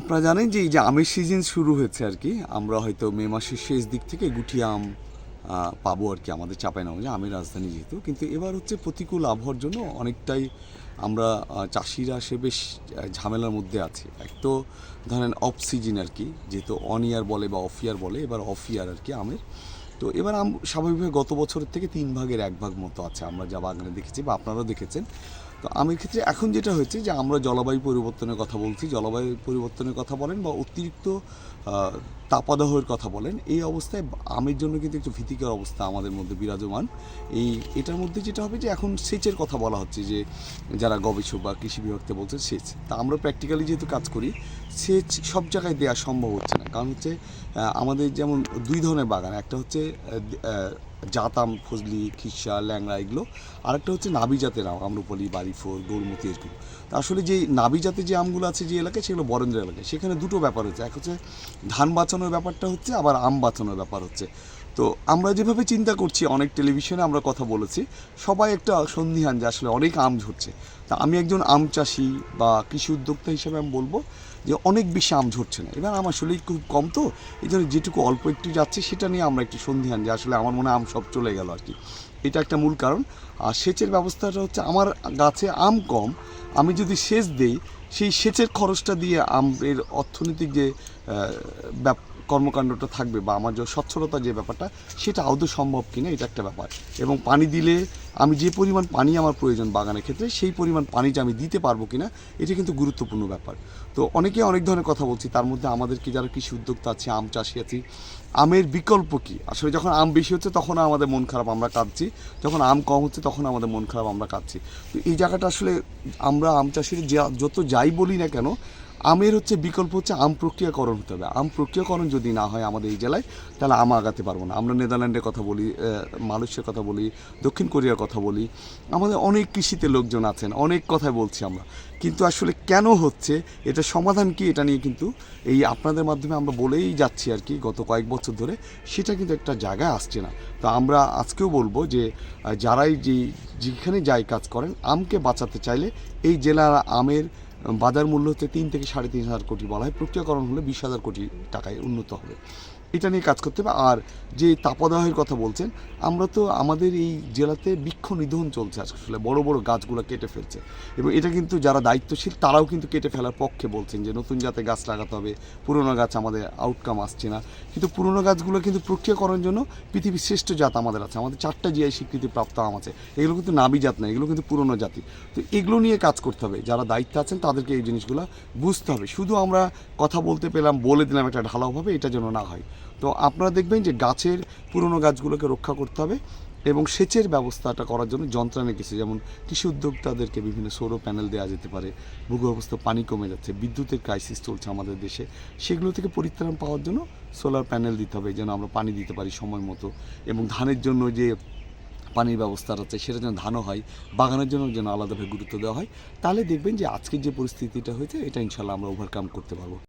আপনারা জানেন যে এই যে আমের সিজন শুরু হয়েছে আর কি, আমরা হয়তো মে মাসের শেষ দিক থেকে গুটি আম পাবো আর কি আমাদের চাপাই নামে আমের রাজধানী যেহেতু। কিন্তু এবার হচ্ছে প্রতিকূল আবহাওয়ার জন্য অনেকটাই আমরা চাষিরা সে বেশ ঝামেলার মধ্যে আছি। এক তো ধরেন অফ সিজন আর কি, যেহেতু অন ইয়ার বলে বা অফ ইয়ার বলে, এবার অফ ইয়ার আর কি আমের। তো এবার আম স্বাভাবিকভাবে গত বছরের থেকে তিন ভাগের এক ভাগ মতো আছে, আমরা যা বাগানে দেখেছি বা আপনারাও দেখেছেন। তো আমের ক্ষেত্রে এখন যেটা হয়েছে যে আমরা জলবায়ু পরিবর্তনের কথা বলছি, জলবায়ু পরিবর্তনের কথা বলেন বা অতিরিক্ত তাপাদাহের কথা বলেন, এই অবস্থায় আমের জন্য কিন্তু একটু ভীতিকর অবস্থা আমাদের মধ্যে বিরাজমান। এই, এটার মধ্যে যেটা হবে যে এখন সেচের কথা বলা হচ্ছে যে যারা গবেষক বা কৃষি বিভাগতে বলছে সেচ। তা আমরা প্র্যাকটিক্যালি যেহেতু কাজ করি, সেচ সব জায়গায় দেওয়া সম্ভব হচ্ছে না। কারণ হচ্ছে আমাদের যেমন দুই ধরনের বাগান, একটা হচ্ছে জাতাম, ফজলি, খিসা, ল্যাংড়া এগুলো। আরেকটা হচ্ছে নাবি জাতের আম, আম্রপলি, বাড়িফোর গৌরমতি তা আসলে যে নাবি জাতের যে আমগুলো আছে যে এলাকায়, সেগুলো বরেন্দ্র এলাকায়। সেখানে দুটো ব্যাপার হচ্ছে। এক হচ্ছে ধান বাঁচানোর ব্যাপারটা হচ্ছে, আবার আম বাঁচানোর ব্যাপার হচ্ছে। তো আমরা যেভাবে চিন্তা করছি, অনেক টেলিভিশনে আমরা কথা বলেছি, সবাই একটা সন্ধিহান যে আসলে অনেক আম ঝরছে। তা আমি একজন আম চাষি বা কৃষি উদ্যোক্তা হিসেবে আমি বলব যে অনেক বেশি আম ঝরছে না। এবার আমার আসলেই খুব কম তো, এই জন্য যেটুকু অল্প একটু যাচ্ছে, সেটা নিয়ে আমরা একটু সন্ধিহান যে আসলে আমার মনে আম সব চলে গেল আর কি এটা একটা মূল কারণ। আর সেচের ব্যবস্থাটা হচ্ছে, আমার গাছে আম কম, আমি যদি সেচ দেই সেই সেচের খরচটা দিয়ে আমের অর্থনৈতিক যে কর্মকাণ্ডটা থাকবে বা আমার যে স্বচ্ছলতা যে ব্যাপারটা, সেটা আদৌ সম্ভব কিনা, এটা একটা ব্যাপার। এবং পানি দিলে আমি যে পরিমাণ পানি আমার প্রয়োজন বাগানের ক্ষেত্রে, সেই পরিমাণ পানিটা আমি দিতে পারব কিনা, এটা কিন্তু গুরুত্বপূর্ণ ব্যাপার। তো অনেকে অনেক ধরনের কথা বলছি, তার মধ্যে আমাদেরকে যারা কৃষি উদ্যোক্তা আছে, আম চাষি আছি, আমের বিকল্প কি? আসলে যখন আম বেশি হচ্ছে, তখন আমাদের মন খারাপ, আমরা কাঁদছি। যখন আম কম হচ্ছে, তখন আমাদের মন খারাপ, আমরা কাঁদছি। তো এই জায়গাটা আসলে আমরা আম চাষির যত যাই বলি না কেন, আমের হচ্ছে বিকল্প হচ্ছে আম প্রক্রিয়াকরণ হতে হবে। আম প্রক্রিয়াকরণ যদি না হয় আমাদের এই জেলায়, তাহলে আম আগাতে পারব না। আমরা নেদারল্যান্ডের কথা বলি মালয়েশিয়ার কথা বলি, দক্ষিণ কোরিয়ার কথা বলি, আমাদের অনেক কৃষিতে লোকজন আছেন, অনেক কথাই বলছি আমরা। কিন্তু আসলে কেন হচ্ছে এটা সমাধান কি, এটা নিয়ে কিন্তু এই আপনাদের মাধ্যমে আমরা বলেই যাচ্ছি আর কি, গত কয়েক বছর ধরে, সেটা কিন্তু একটা জায়গায় আসছে না। তো আমরা আজকেও বলব যে যারাই যে যেখানে যাই কাজ করেন, আমকে বাঁচাতে চাইলে এই জেলার আমের বাজার মূল্য হচ্ছে তিন থেকে সাড়ে তিন হাজার কোটি বলা হয়। প্রক্রিয়াকরণ হলে বিশ হাজার কোটি টাকায় উন্নত হবে। এটা নিয়ে কাজ করতে হবে। আর যে তাপদাহের কথা বলছেন, আমরা তো আমাদের এই জেলাতে বৃক্ষ নিধন চলছে আসলে, বড় বড় গাছগুলো কেটে ফেলছে। এবং এটা কিন্তু যারা দায়িত্বশীল, তারাও কিন্তু কেটে ফেলার পক্ষে বলছেন যে, নতুন জাতে গাছ লাগাতে হবে, পুরনো গাছ আমাদের আউটকাম আসছে না। কিন্তু পুরনো গাছগুলো কিন্তু প্রক্রিয়াকরণের জন্য পৃথিবীর শ্রেষ্ঠ জাত আমাদের আছে। আমাদের চারটা জিআই স্বীকৃতি প্রাপ্ত আম আছে। এগুলো কিন্তু নাবি জাত না এগুলো কিন্তু পুরনো জাতি। তো এগুলো নিয়ে কাজ করতে হবে। যারা দায়িত্বে আছেন, তাদেরকে এই জিনিসগুলো বুঝতে হবে। শুধু আমরা কথা বলতে পেলাম, বলে দিলাম একটা ঢালাওভাবে এটা যেন না হয়। তো আপনারা দেখবেন যে গাছের পুরনো গাছগুলোকে রক্ষা করতে হবে এবং সেচের ব্যবস্থাটা করার জন্য যন্ত্রাণী কিছু, যেমন কৃষি উদ্যোক্তাদেরকে বিভিন্ন সৌর প্যানেল দেওয়া যেতে পারে, ভূগর্ভস্থ পানি কমে যাচ্ছে, বিদ্যুতের ক্রাইসিস চলছে আমাদের দেশে, সেগুলো থেকে পরিত্রাণ পাওয়ার জন্য সোলার প্যানেল দিতে হবে, যেন আমরা পানি দিতে পারি সময় মতো এবং ধানের জন্য যে পানির ব্যবস্থা আছে সেটা যেন ধানও হয়, বাগানের জন্য যেন আলাদাভাবে গুরুত্ব দেওয়া হয়, তাহলে দেখবেন যে আজকের যে পরিস্থিতিটা হয়েছে, এটা ইনশাল্লাহ আমরা ওভারকাম করতে পারব।